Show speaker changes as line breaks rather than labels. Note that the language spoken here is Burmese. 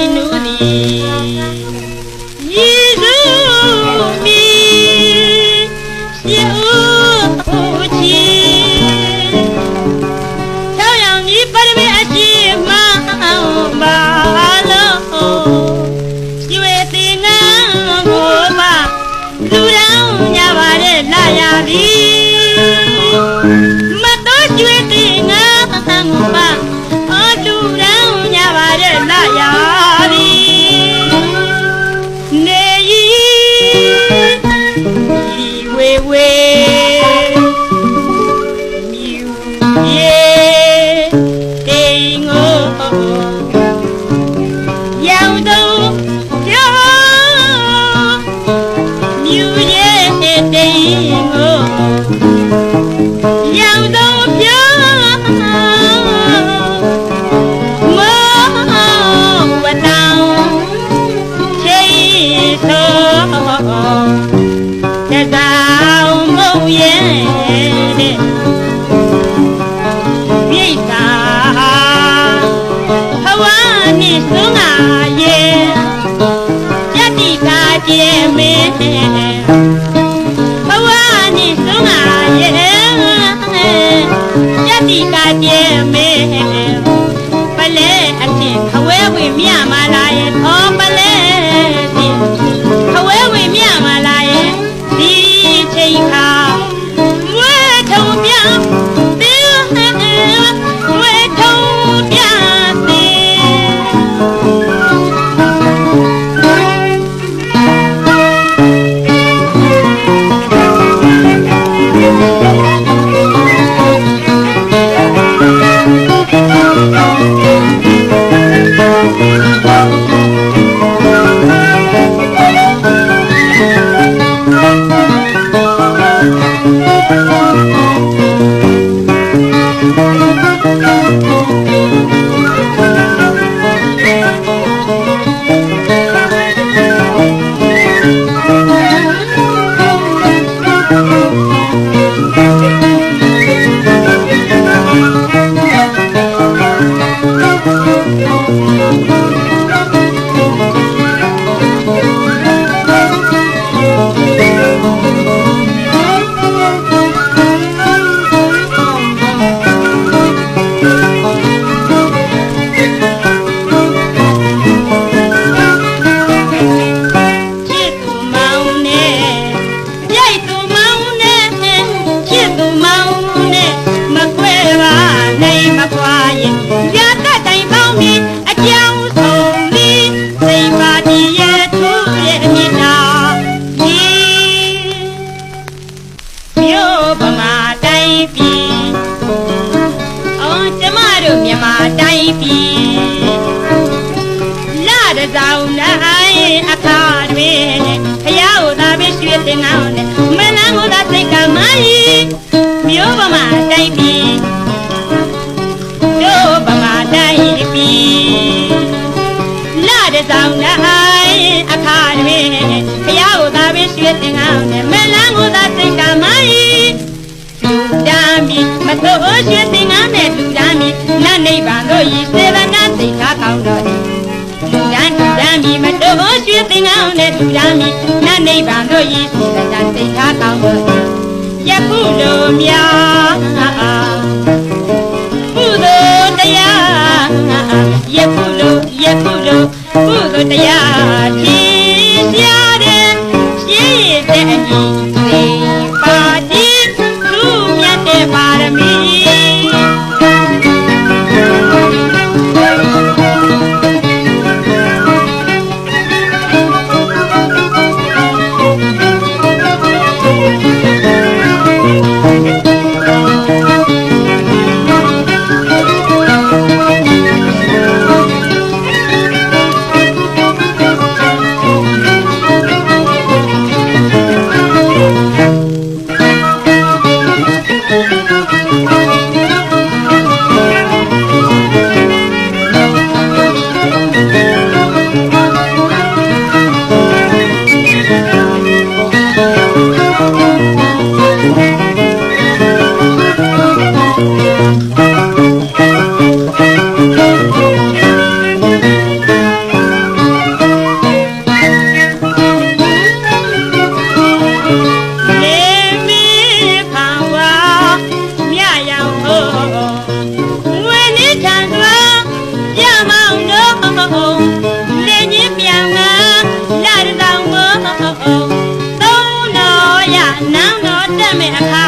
ဤနုသည်ဤလူမီရေလူတော်ညပါတဲ့လာရပြီ 喂喂 ရဲ့ယတိတာကျဲမင်း ပြည်လာတဆောင်နိုင်အခါတွင်ဖျားဟိုသာပဲရွှေတင်အောင်နဲ့မလန်းဟိုသာစိတ်ကမာကြီးမြို့ပေါ်မှာတိုက်ပြည်တို့ပမာတိုက်ပြည်လာတဆောင်နိုင် ရမည်မတော်ရွှေသင်္ကန်းနဲ့သူရမည်နတ်နိဗ္ဗာန်တို့ရည်စီကတသိထားကောင်းသောယခုလိုများကုသိုလ်တရားယခုလိုယခုလိုကုသိုလ်တရား နန်းတော်တက်မဲ့အခါ